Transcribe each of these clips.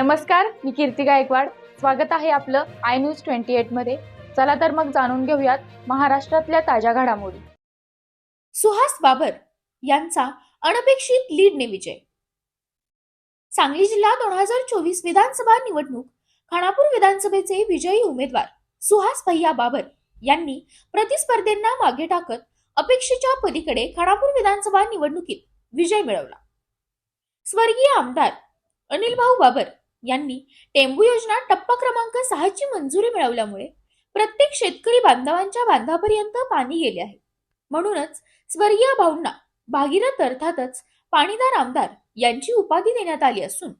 नमस्कार मी कीर्ती गायकवाड. स्वागत आहे आपलं आय न्यूज ट्वेंटी एटमध्ये. चला तर मग जाणून घेऊयात महाराष्ट्रातल्या ताज्या घडामोडी. सुहास बाबर यांचा अनपेक्षित लीडने विजय. सांगली जिल्हा दोन हजार चोवीस विधानसभा निवडणूक खानापूर विधानसभेचे विजयी उमेदवार सुहास भैया बाबर यांनी प्रतिस्पर्धेंना मागे टाकत अपेक्षेच्या पलीकडे खानापूर विधानसभा निवडणुकीत विजय मिळवला. स्वर्गीय आमदार अनिल भाऊ बाबर यांनी टेंबू योजना टप्पा क्रमांक सहाची मंजुरी मिळवल्यामुळे प्रत्येक शेतकरी बांधवांच्या बांधापर्यंत पाणी गेले आहे. म्हणूनच स्वर्गीय भाऊंना भागीरथ अर्थातच पाणीदार आमदार यांची उपाधी देण्यात आली असून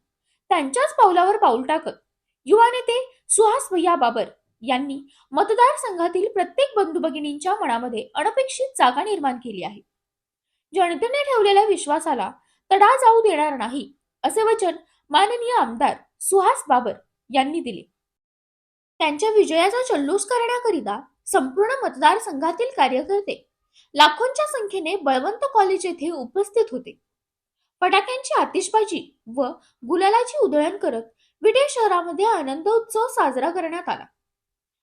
त्यांच्याच पावलावर पाऊल टाकत युवा नेते सुहास भैया बाबर यांनी मतदारसंघातील प्रत्येक बंधू भगिनींच्या मनामध्ये अनपेक्षित जागा निर्माण केली आहे. जनतेने ठेवलेल्या विश्वासाला तडा जाऊ देणार नाही असे वचन माननीय आमदार सुहास बाबर यांनी दिले. त्यांच्या विजयाचा जल्लोष करण्याकरिता संपूर्ण मतदारसंघातील कार्यकर्ते लाखोंच्या संख्येने बळवंत कॉलेज येथे उपस्थित होते. फटाक्यांची आतिषबाजी व गुलालाची उधळण करत विटे शहरामध्ये आनंद उत्सव साजरा करण्यात आला.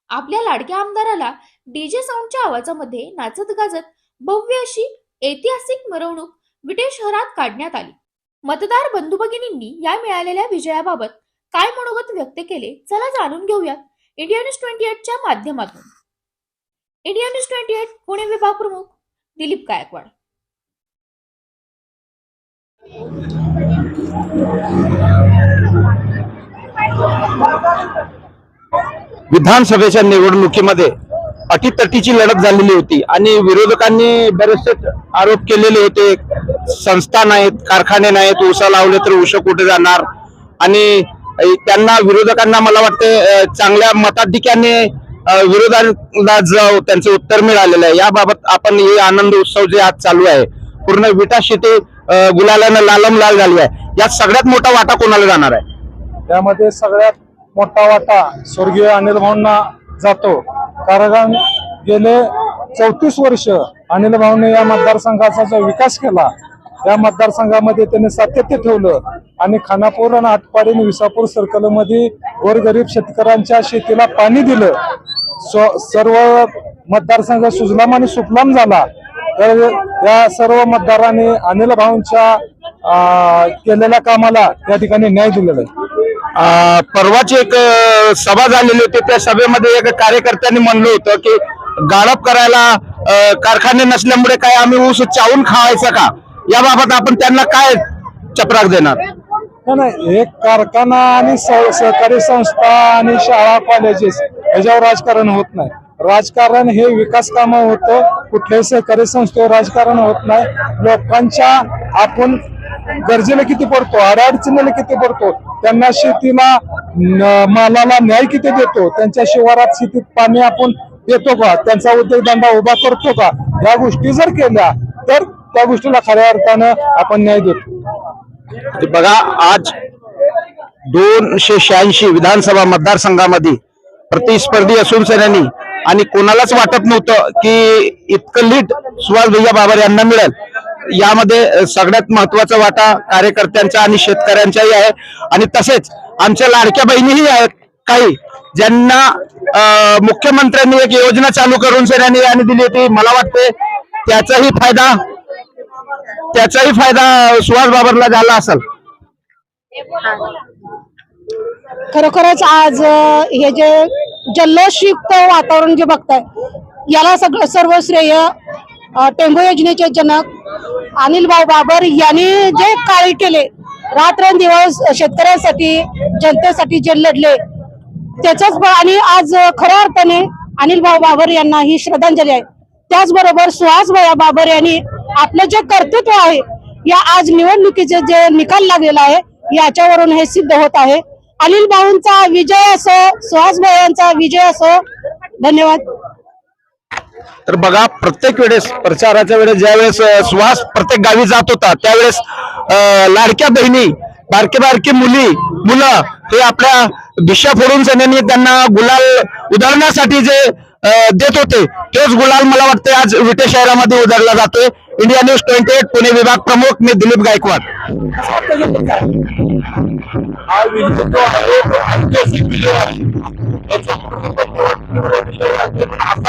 आपल्या लाडक्या आमदाराला डीजे साऊंडच्या आवाजामध्ये नाचत गाजत भव्य अशी ऐतिहासिक मिरवणूक विटे शहरात काढण्यात आली. मतदार बंधू भगिनींनी या मिळालेल्या विजयाबाबत काय मनोगत व्यक्त केले? चला जाणून घेऊयात. इंडिया न्यूज ट्वेंटी एटच्या माध्यमातून. India news twenty eight Pune विभाग प्रमुख दिलीप गायकवाड. विधानसभेच्या निवडणुकीमध्ये अटीतटीची लढत झालेली होती आणि विरोधकांनी बरेचसे आरोप केलेले होते. संस्था नाहीत कारखाने नाहीत उसा लावले तर उस कुठे जाणार? आणि त्यांना विरोधकांना मला वाटते चांगल्या मताधिक्याने विरोधाला जाऊ त्यांचं उत्तर मिळालेलं आहे. याबाबत आपण हे आनंद उत्सव जे आज चालू आहे पूर्ण विटा शेती गुलालानं लालम लाल झाली आहे. यात सगळ्यात मोठा वाटा कोणाला जाणार आहे? त्यामध्ये सगळ्यात मोठा वाटा स्वर्गीय अनिल भाऊंना जातो. कारण गेले चौतीस वर्ष अनिल भाऊने या मतदारसंघाचा जो विकास केला या मतदारसंघामध्ये त्यांनी सातत्य ठेवलं आणि खानापूर आणि आटपाडी आणि विसापूर सर्कलमध्ये गोरगरीब शेतकऱ्यांच्या शेतीला पाणी दिलं. सर्व मतदारसंघ सुजलाम आणि सुफलाम झाला. तर या सर्व मतदारांनी अनिल भाऊंच्या केलेल्या कामाला त्या ठिकाणी न्याय दिलेला आहे. परवाची एक सभा झालेली होती. त्या सभेमध्ये एक कार्यकर्त्यांनी म्हणलं होतं की गाळप करायला कारखाने नसल्यामुळे काय आम्ही ऊस चावून खावायचा का? याबाबत आपण त्यांना काय चपराक देणार? नाही, एक कारखाना आणि सहकारी संस्था आणि शाळा कॉलेजेस याच्यावर राजकारण होत नाही. राजकारण हे विकास कामं होतं कुठल्याही सहकारी संस्थेवर राजकारण होत नाही. लोकांच्या आपण गरजेला किती पडतो अडचणीला किती पडतो त्यांना शेतीला मालाला न्याय किती देतो त्यांच्या शिवारात शेतीत पाणी आपण देतो का त्यांचा उद्योगधंदा उभा करतो का या गोष्टी जर केल्या तर त्या गोष्टीला खऱ्या अर्थानं आपण न्याय देतो. बघा आज दोनशे शहाऐंशी विधानसभा मतदारसंघामध्ये प्रतिस्पर्धी असून सैन्यांनी आणि कोणालाच वाटत नव्हतं की इतकं लीट सुहास भैया बाबर यांना मिळेल. यामध्ये सगळ्यात महत्त्वाचा वाटा कार्यकर्त्यांचा आणि शेतकऱ्यांचाही आहे. आणि तसेच आमच्या लाडक्या बहिणीही आहेत काही ज्यांना मुख्यमंत्र्यांनी एक योजना चालू करून सैन्यांनी आणि दिली होती. मला वाटते त्याचाही फायदा त्याचाही फायदा सुहास बाबरला झाला असेल. खरोखरच आज हे जे जल्लोषयुक्त वातावरण जे बघताय याला सगळं सर्व श्रेय टेंबू योजनेचे जनक अनिल भाऊ बाबर यांनी जे कार्य केले रात्रंदिवस शेतकऱ्यांसाठी जनतेसाठी जे लढले त्याच्याच आणि आज खऱ्या अर्थाने अनिल भाऊ बाबर यांना ही श्रद्धांजली आहे. त्याचबरोबर सुहास भैया बाबर यांनी आपलं जे कर्तृत्व आहे या आज निवडणुकीचे जे निकाल लागलेला आहे याच्यावरून हे सिद्ध होत आहे. अनिल भाऊंचा विजय असो सुहास भाऊंचा विजय असो धन्यवाद. तर बघा प्रत्येक वेळेस प्रचाराच्या वेळेस ज्यावेळेस अ, सुहास प्रत्येक गावी जात होता त्यावेळेस लाडक्या बहिणी बारके बारके मुली मुलं हे आपल्या भिशा फोडून सैन्यांनी त्यांना गुलाल उधळण्यासाठी जे देत होते तोच गुलाल मला वाटते आज विटे शहरामध्ये उधळला जातोय. India news twenty eight Pune विभाग प्रमुख मी दिलीप गायकवाड. हा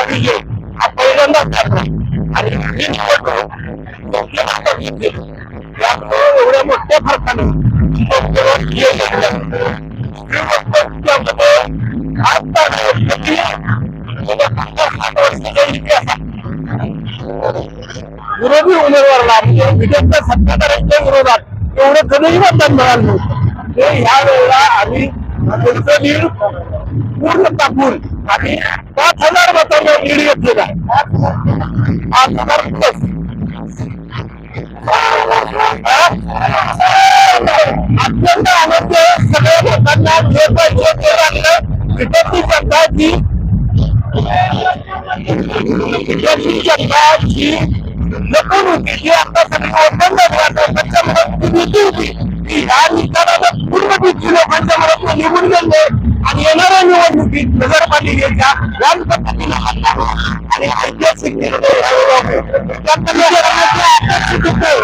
विजय एवढ्या मोठ्या फरकाने विरोधी उमेदवाराला म्हणजे सत्ताधाऱ्यांच्या विरोधात एवढं कधीही मतदान मिळालं नव्हतं. ते ह्या वेळेला आम्ही त्यांचं लीड पूर्ण टाकून आम्ही पाच हजार मतांना लीड घेतलेला आहे. पाच हजार plus. अत्यंत आनंद सगळ्या लोकांना जे पाहिजे ते लागलं. जी सरकारची जनता जी लपून होती जी आता सगळी लोकांच्या मनात भीती होती की ह्या निकालाला पूर्ण भीती लोकांच्या मनात निघून गेले आणि येणाऱ्या निवडणुकीत नगरपालिकेच्या याच पद्धतीने आणि ऐतिहासिक निर्णय ऐतिहासिक निर्णय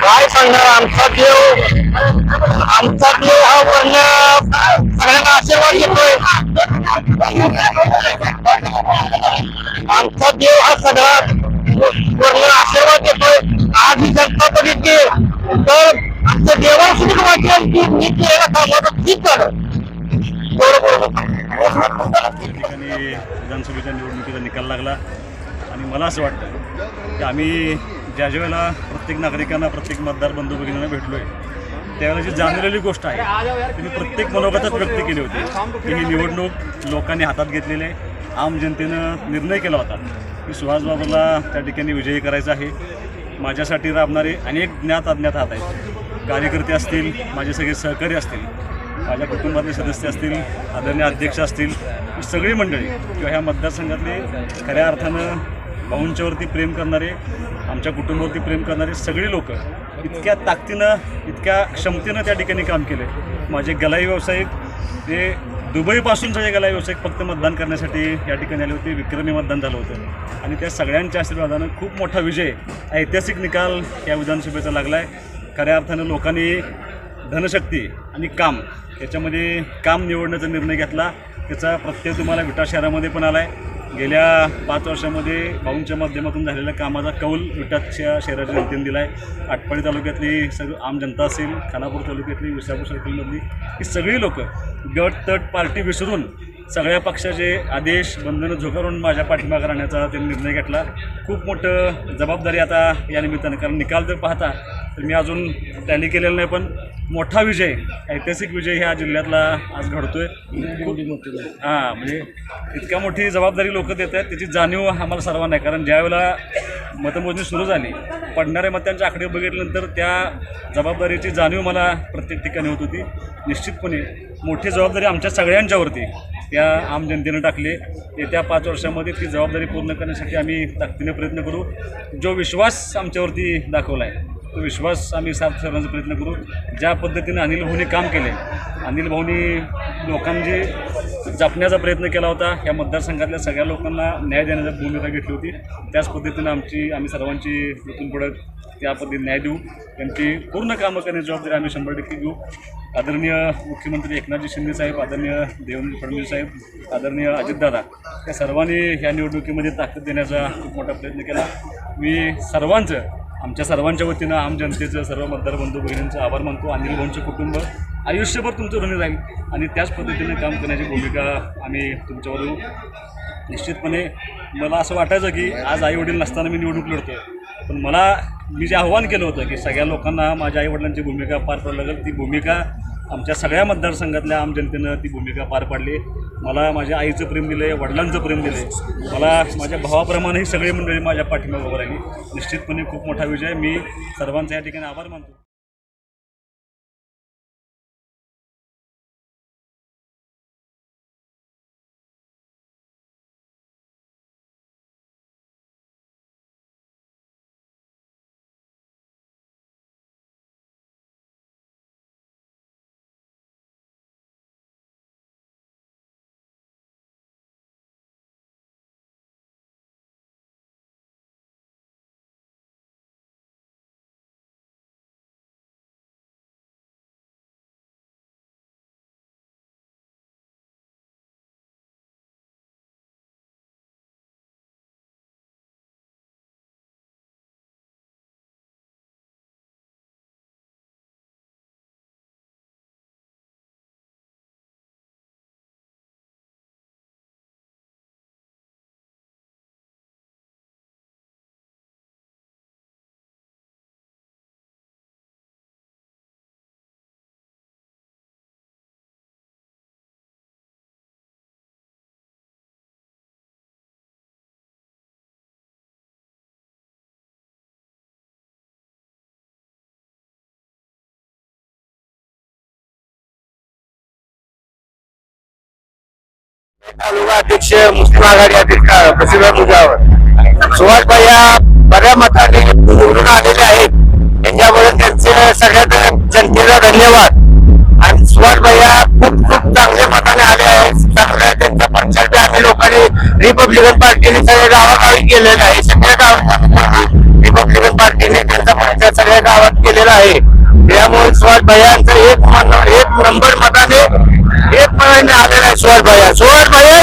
काय सांगणार आमचा देव? आमचा देव हा वर्ण सगळ्यांना आशीर्वाद देतोय आमचा देव हा सगळा पूर्ण आशीर्वाद देतोय आज ही जनता बघितली. तर आमच्या देवाला सुद्धा माहिती आहे की मी केलेला कामाचं ठीक झालं. ठिकाणी विधानसभेच्या निवडणुकीचा निकाल लागला. आणि मला असं वाटतं की आम्ही ज्या ज्या वेळेला प्रत्येक नागरिकांना प्रत्येक मतदार बंधू भगिनींना भेटलो आहे त्यावेळेला जी जाणवलेली गोष्ट आहे ती मी प्रत्येक मनोगतात व्यक्त केली होती. की ही निवडणूक लोकांनी हातात घेतलेली आहे. आम जनतेनं निर्णय केला होता की सुहासबाबूला त्या ठिकाणी विजयी करायचं आहे. माझ्यासाठी राबणारे अनेक ज्ञात अज्ञात हात आहेत. कार्यकर्ते असतील माझे सगळे सहकारी असतील माझ्या कुटुंबातले सदस्य असतील आदरणीय अध्यक्ष असतील ही सगळी मंडळी किंवा ह्या मतदारसंघातले खऱ्या अर्थानं भाऊंच्यावरती प्रेम करणारे आमच्या कुटुंबावरती प्रेम करणारे सगळी लोक इतक्या ताकदीनं इतक्या क्षमतेनं त्या ठिकाणी काम केले माझे गलाई व्यावसायिक ते दुबईपासून सगळे गलाई व्यावसायिक फक्त मतदान करण्यासाठी या ठिकाणी आले होते विक्रमी मतदान झालं होतं. आणि त्या सगळ्यांच्या आशीर्वादानं खूप मोठा विजय ऐतिहासिक निकाल या विधानसभेचा लागला आहे खऱ्या अर्थानं लोकांनी धनशक्ती आणि काम याच्यामध्ये काम निवडण्याचा निर्णय घेतला. त्याचा प्रत्यय तुम्हाला विटा शहरामध्ये पण आला आहे गेल्या पाच वर्षामध्ये भाऊंच्या माध्यमातून झालेल्या कामाचा कौल विटाच्या शहराच्या जनतेने दिला आहे आटपाडी तालुक्यातली सगळं आम जनता असेल खानापूर तालुक्यातली विसापूर सर्कलमधली ही सगळी लोक गट तट पार्टी विसरून सगळ्या पक्षाचे आदेश बंधनं झुगारून माझ्या पाठीमागे राहण्याचा त्यांनी निर्णय घेतला. खूप मोठं जबाबदारी आता या निमित्तानं कारण निकाल जर पाहता तर मी अजून टॅली केलेलं नाही पण मोठा विजय ऐतिहासिक विजय ह्या जिल्ह्यातला आज घडतोय. हां म्हणजे इतक्या मोठी जबाबदारी लोक देत आहेत त्याची जाणीव आम्हाला सर्वांना आहे. कारण ज्यावेळेला मतमोजणी सुरू झाली पडणाऱ्या मतांच्या आकडे बघितल्यानंतर त्या जबाबदारीची जाणीव मला प्रत्येक ठिकाणी होत होती. निश्चितपणे मोठी जबाबदारी आमच्या सगळ्यांच्यावरती त्या आम जनतेनं टाकले. येत्या पाच वर्षामध्ये ती जबाबदारी पूर्ण करण्यासाठी आम्ही ताकदीने प्रयत्न करू. जो विश्वास आमच्यावरती दाखवला आहे तो विश्वास आम्ही साफ करण्याचा प्रयत्न करू. ज्या पद्धतीने अनिल भाऊनी काम केले अनिल भाऊनी लोकांची जपण्याचा प्रयत्न केला होता. या मतदारसंघातल्या सगळ्या लोकांना न्याय देण्याची भूमिका घेतली होती. त्याच पद्धतीनं आमची आम्ही सर्वांची इथून पुढं त्या पद्धतीने न्याय देऊ. त्यांची पूर्ण कामं करण्याची जबाबदारी आम्ही शंभर टक्के घेऊ. आदरणीय मुख्यमंत्री एकनाथजी शिंदे साहेब आदरणीय देवेंद्र फडणवीस साहेब आदरणीय अजितदादा या सर्वांनी ह्या निवडणुकीमध्ये ताकद देण्याचा खूप मोठा प्रयत्न केला. मी सर्वांचं आमच्या सर्वांच्या वतीनं आम जनतेचं सर्व मतदार बंधू भगिनींचं आभार मानतो. अनिल भाऊंचं कुटुंब आयुष्यभर तुमचं ऋणी राहील आणि त्याच पद्धतीने काम करण्याची भूमिका आम्ही तुमच्यावर निश्चितपणे मला असं वाटायचं की आज आईवडील नसताना मी निवडणूक लढतो. पण मला मी जे आव्हान केलं होतं की सगळ्या लोकांना माझ्या आईवडिलांची भूमिका पार पाडावी लागेल ती भूमिका आमच्या सगळ्या मतदारसंघातल्या आम जनतेनं ती भूमिका पार पाडली. मला माझ्या आईचं प्रेम दिलं आहे वडिलांचं प्रेम दिलं आहे मला माझ्या भावाप्रमाणे ही सगळी मंडळी माझ्या पाठिंबा उभं राहिली. निश्चितपणे खूप मोठा विजय. मी सर्वांचा या ठिकाणी आभार मानतो. तालुका अध्यक्ष मुस्लिम आघाडी अध्यक्ष प्रसिद्ध मुजावर सुभाष भैया बऱ्या मताने निवडून आलेले आहेत. त्यांच्यामुळे त्यांचे सगळ्या जनतेला धन्यवाद. आणि सुभाष भैया खूप खूप चांगल्या मताने आले आहेत. चांगल्या त्यांचा प्रचार बी आम्ही लोकांनी रिपब्लिकन पार्टीने सगळ्या गावागावी केलेलं आहे. सगळ्या गावात रिपब्लिकन पार्टीने त्यांचा प्रचार सगळ्या गावात केलेला आहे. त्यामुळे सुभाष भैयांचं एक एक नंबर मताने एक मताने आलेला आहे